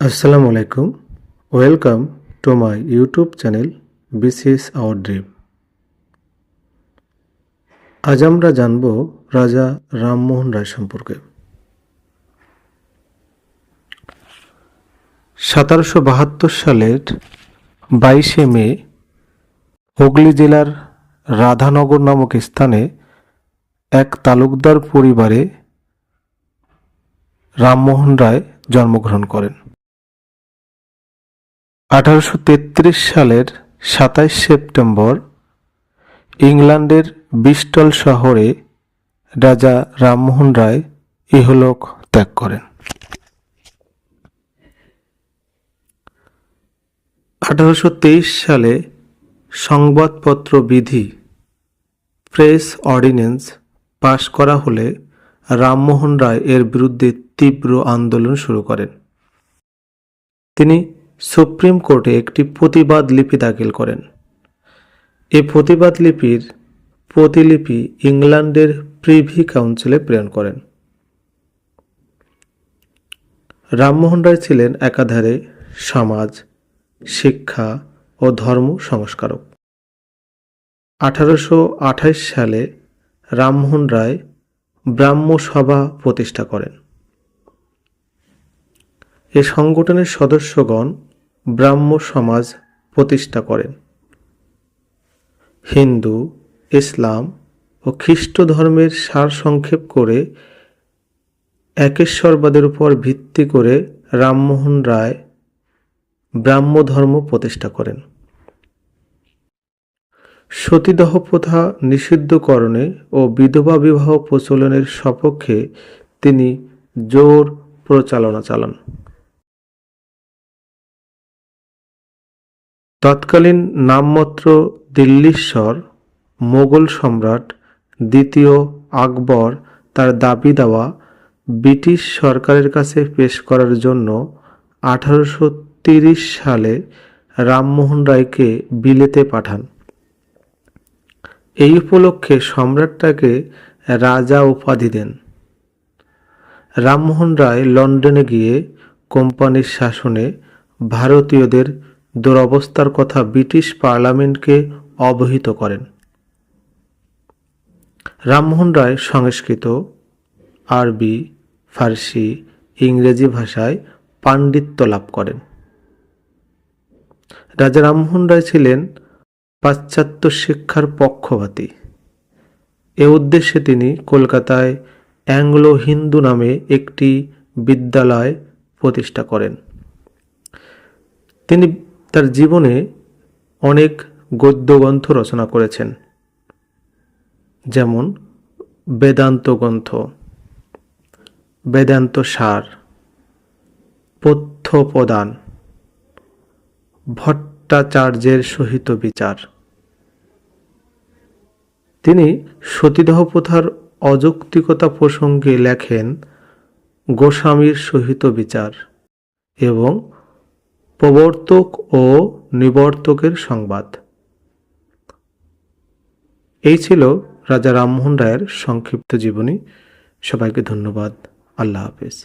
আসসালামু আলাইকুম। Welcome to my YouTube channel BCS our dream আজ আমরা জানব রাজা রামমোহন রায় সম্পর্কে। সতেরোশো বাহাত্তর সালের বাইশে মে, হুগলি জেলার রাধানগর নামক স্থানে এক তালুকদার পরিবারে রামমোহন রায় জন্মগ্রহণ করেন। আঠারোশো তেত্রিশ সালের সাতাইশ সেপ্টেম্বর ইংল্যান্ডের বিস্টল শহরে রাজা রামমোহন রায় ইহলোক ত্যাগ করেন। আঠারোশো তেইশ সালে সংবাদপত্র বিধি, প্রেস অর্ডিন্যান্স পাশ করা হলে রামমোহন রায় এর বিরুদ্ধে তীব্র আন্দোলন শুরু করেন। তিনি সুপ্রিম কোর্টে একটি প্রতিবাদ লিপি দাখিল করেন। এই প্রতিবাদ লিপির প্রতিলিপি ইংল্যান্ডের প্রিভি কাউন্সিলে প্রেরণ করেন। রামমোহন রায় ছিলেন একাধারে সমাজ, শিক্ষা ও ধর্ম সংস্কারক। আঠারোশো সালে রামমোহন রায় ব্রাহ্মসভা প্রতিষ্ঠা করেন। এ সংগঠনের সদস্যগণ ব্রাহ্ম সমাজ প্রতিষ্ঠা করেন। হিন্দু, ইসলাম ও খ্রিস্ট ধর্মের সারসংক্ষেপ করে একেশ্বরবাদের উপর ভিত্তি করে রামমোহন রায় ব্রাহ্ম ধর্ম প্রতিষ্ঠা করেন। সতীদাহ প্রথা নিষিদ্ধকরণে ও বিধবা বিবাহ প্রচলনের সপক্ষে তিনি জোর প্রচালনা চালান। তৎকালীন নামমাত্র দিল্লীশ্বর, মোগল সম্রাট দ্বিতীয় আকবর তার দাবি দেওয়া ব্রিটিশ সরকারের কাছে পেশ করার জন্য আঠারোশো সালে রামমোহন রায়কে বিলেতে পাঠান। এই উপলক্ষে সম্রাট তাকে রাজা উপাধি দেন। রামমোহন রায় লন্ডনে গিয়ে কোম্পানির শাসনে ভারতীয়দের দুরবস্থার কথা ব্রিটিশ পার্লামেন্টকে অবহিত করেন। রামমোহন রায় সংস্কৃত, আরবি, ফার্সি, ইংরেজি ভাষায় পাণ্ডিত্য লাভ করেন। রাজা রামমোহন রায় ছিলেন পাশ্চাত্য শিক্ষার পক্ষপাতী। এ উদ্দেশ্যে তিনি কলকাতায় অ্যাংলো হিন্দু নামে একটি বিদ্যালয় প্রতিষ্ঠা করেন। তিনি তার জীবনে অনেক গদ্যগ্রন্থ রচনা করেছেন। যেমন বেদান্ত গ্রন্থ, বেদান্ত সার পথ্য প্রদান ভট্টাচার্যের সহিত বিচার। তিনি সতীদাহ প্রথার অযৌক্তিকতা প্রসঙ্গে লেখেন, গোস্বামীর সহিত বিচার এবং প্রবর্তক ও নিবর্তকের সংবাদ। এই ছিল রাজা রামমোহন রায়ের সংক্ষিপ্ত জীবনী। সবাইকে ধন্যবাদ। আল্লাহ হাফেজ।